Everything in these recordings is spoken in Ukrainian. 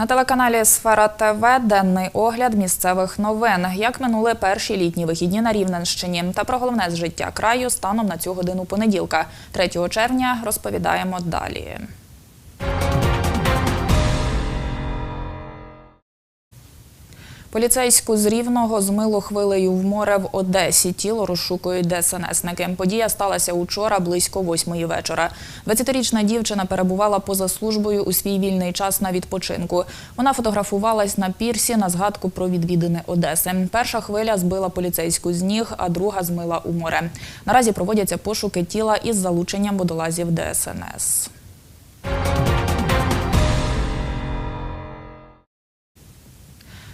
На телеканалі Сфера ТВ денний огляд місцевих новин. Як минули перші літні вихідні на Рівненщині та про головне з життя краю станом на цю годину понеділка, 3 червня, розповідаємо далі. Поліцейську з Рівного змило хвилею в море в Одесі. Тіло розшукують ДСНСники. Подія сталася учора близько восьмої вечора. 20-річна дівчина перебувала поза службою у свій вільний час на відпочинку. Вона фотографувалась на пірсі на згадку про відвідини Одеси. Перша хвиля збила поліцейську з ніг, а друга змила у море. Наразі проводяться пошуки тіла із залученням водолазів ДСНС.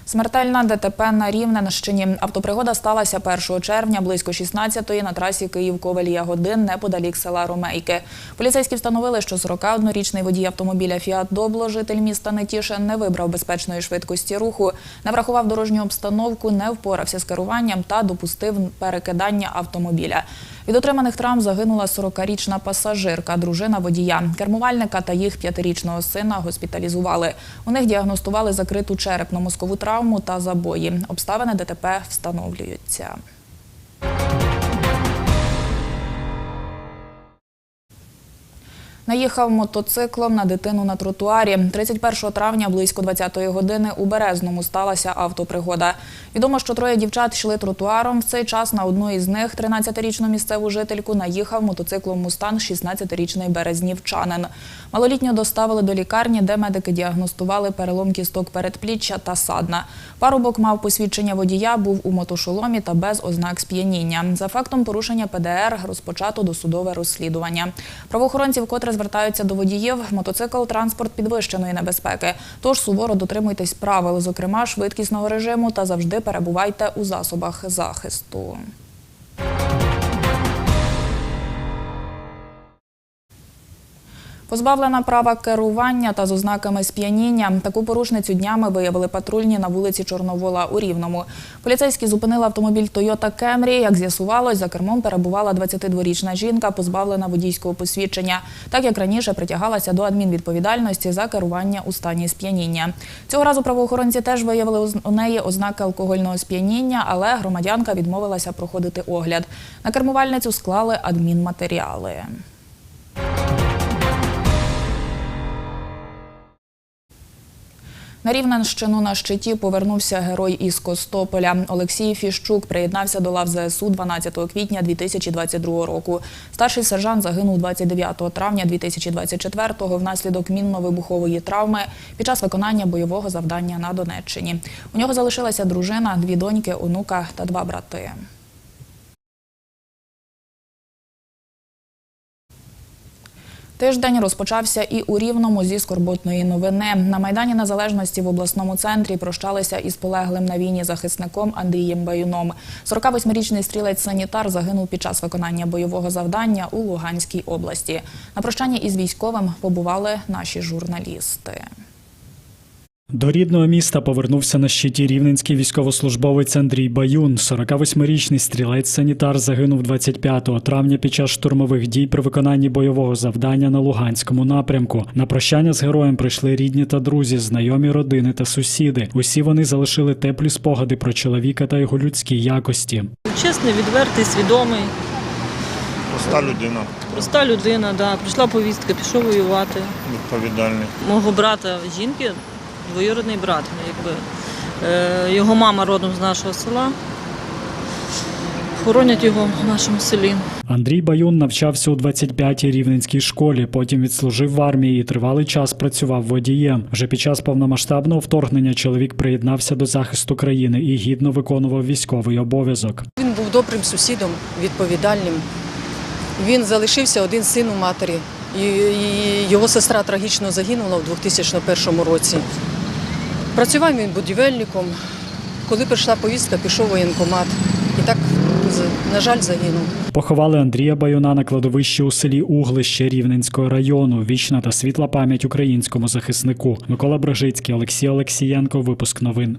Смертельна ДТП на Рівненщині. Автопригода сталася 1 червня близько 16-ї на трасі Київ-Ковель-Ягодин неподалік села Ромейки. Поліцейські встановили, що 41-річний водій автомобіля «Фіат Добло», житель міста Нетішин, не вибрав безпечної швидкості руху, не врахував дорожню обстановку, не впорався з керуванням та допустив перекидання автомобіля. Від отриманих травм загинула 40-річна пасажирка, дружина водія. Кермувальника та їх п'ятирічного сина госпіталізували. У них діагностували закриту черепно-мозкову травму та забої. Обставини ДТП встановлюються. Наїхав мотоциклом на дитину на тротуарі. 31 травня близько 20-ї години у Березному сталася автопригода. Відомо, що троє дівчат йшли тротуаром. В цей час на одну із них, 13-річну місцеву жительку, наїхав мотоциклом «Мустанг» 16-річний березнівчанин. Малолітню доставили до лікарні, де медики діагностували перелом кісток передпліччя та садна. Парубок мав посвідчення водія, був у мотошоломі та без ознак сп'яніння. За фактом порушення ПДР розпочато досудове розслідування. Правоохоронці вкотре звертаються до водіїв. Мотоцикл – транспорт підвищеної небезпеки. Тож суворо дотримуйтесь правил, зокрема швидкісного режиму, та завжди перебувайте у засобах захисту. Позбавлена права керування та з ознаками сп'яніння. Таку порушницю днями виявили патрульні на вулиці Чорновола у Рівному. Поліцейські зупинили автомобіль Toyota Camry. Як з'ясувалось, за кермом перебувала 22-річна жінка, позбавлена водійського посвідчення. Так як раніше притягалася до адмінвідповідальності за керування у стані сп'яніння. Цього разу правоохоронці теж виявили у неї ознаки алкогольного сп'яніння, але громадянка відмовилася проходити огляд. На кермувальницю склали адмінматеріали. На Рівненщину на щиті повернувся герой із Костополя. Олексій Фіщук приєднався до лав ЗСУ 12 квітня 2022 року. Старший сержант загинув 29 травня 2024-го внаслідок мінно-вибухової травми під час виконання бойового завдання на Донеччині. У нього залишилася дружина, дві доньки, онука та два брати. Тиждень розпочався і у Рівному зі скорботної новини. На Майдані Незалежності в обласному центрі прощалися із полеглим на війні захисником Андрієм Баюном. 48-річний стрілець-санітар загинув під час виконання бойового завдання у Луганській області. На прощанні із військовим побували наші журналісти. До рідного міста повернувся на щиті рівненський військовослужбовець Андрій Баюн. 48-річний стрілець-санітар загинув 25 травня під час штурмових дій при виконанні бойового завдання на Луганському напрямку. На прощання з героєм прийшли рідні та друзі, знайомі родини та сусіди. Усі вони залишили теплі спогади про чоловіка та його людські якості. Чесний, відвертий, свідомий, Проста людина, проста людина, да. прийшла повістка, пішов воювати. відповідальний. Мого брата жінки, двоюродний брат, якби. Е, його мама родом з нашого села. Хоронять його в нашому селі. Андрій Баюн навчався у 25-й рівненській школі. Потім відслужив в армії і тривалий час працював водієм. Вже під час повномасштабного вторгнення чоловік приєднався до захисту країни і гідно виконував військовий обов'язок. Він був добрим сусідом, відповідальним. Він залишився один син у матері. І і його сестра трагічно загинула у 2001 році. Працював він будівельником. Коли прийшла повістка, пішов воєнкомат. І так, на жаль, загинув. Поховали Андрія Баюна на кладовищі у селі Углище Рівненського району. Вічна та світла пам'ять українському захиснику. Микола Брожицький, Олексій Олексієнко. Випуск новин.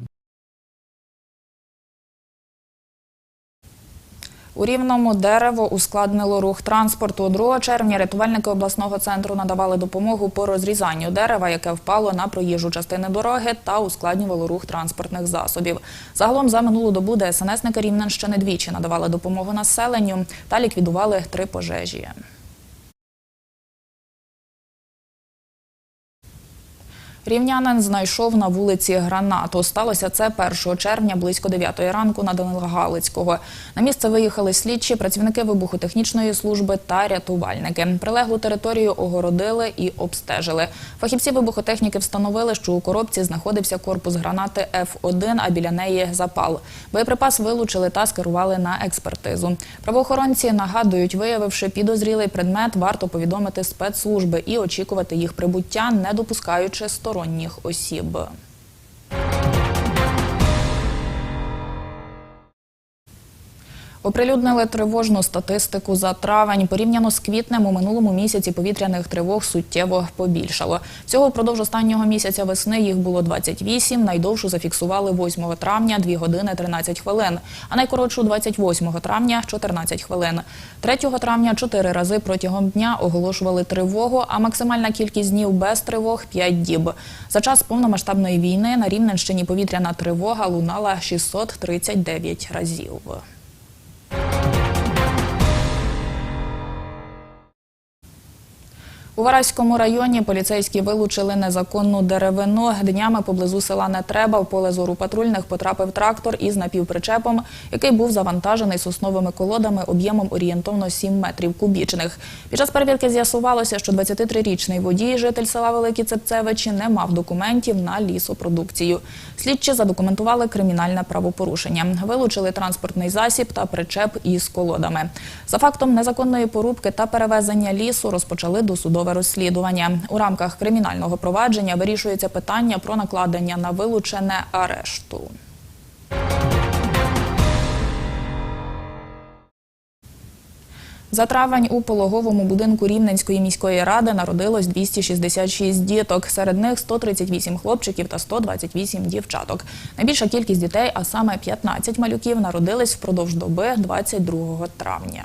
У Рівному дерево ускладнило рух транспорту. 2 червня рятувальники обласного центру надавали допомогу по розрізанню дерева, яке впало на проїжджу частини дороги та ускладнювало рух транспортних засобів. Загалом за минулу добу ДСНСники Рівненщини двічі надавали допомогу населенню та ліквідували три пожежі. Рівнянин знайшов на вулиці гранату. Сталося це 1 червня близько 9 ранку на Данила Галицького. На місце виїхали слідчі, працівники вибухотехнічної служби та рятувальники. Прилеглу територію огородили і обстежили. Фахівці вибухотехніки встановили, що у коробці знаходився корпус гранати Ф1, а біля неї запал. Боєприпас вилучили та скерували на експертизу. Правоохоронці нагадують, виявивши підозрілий предмет, варто повідомити спецслужби і очікувати їх прибуття, не допускаючи сторонніх осіб. Оприлюднили тривожну статистику за травень. Порівняно з квітнем у минулому місяці повітряних тривог суттєво побільшало. Всього впродовж останнього місяця весни їх було 28, найдовшу зафіксували 8 травня – 2 години 13 хвилин, а найкоротшу – 28 травня – 14 хвилин. 3 травня чотири рази протягом дня оголошували тривогу, а максимальна кількість днів без тривог – 5 діб. За час повномасштабної війни на Рівненщині повітряна тривога лунала 639 разів. У Вараському районі поліцейські вилучили незаконну деревину. Днями поблизу села Нетреба в поле зору патрульних потрапив трактор із напівпричепом, який був завантажений сосновими колодами об'ємом орієнтовно 7 метрів кубічних. Під час перевірки з'ясувалося, що 23-річний водій, житель села Великі Цепцевичі, не мав документів на лісопродукцію. Слідчі задокументували кримінальне правопорушення. Вилучили транспортний засіб та причеп із колодами. За фактом незаконної порубки та перевезення лісу розпочали досудове розслідування. У рамках кримінального провадження вирішується питання про накладення на вилучене арешту. За травень у пологовому будинку Рівненської міської ради народилось 266 діток. Серед них 138 хлопчиків та 128 дівчаток. Найбільша кількість дітей, а саме 15 малюків, народились впродовж доби 22 травня.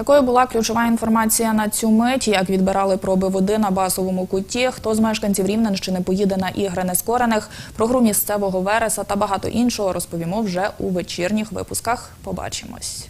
Такою була ключова інформація на цю мить. Як відбирали проби води на басовому куті, хто з мешканців Рівненщини поїде на ігри нескорених, про гру місцевого вереса та багато іншого розповімо вже у вечірніх випусках. Побачимось.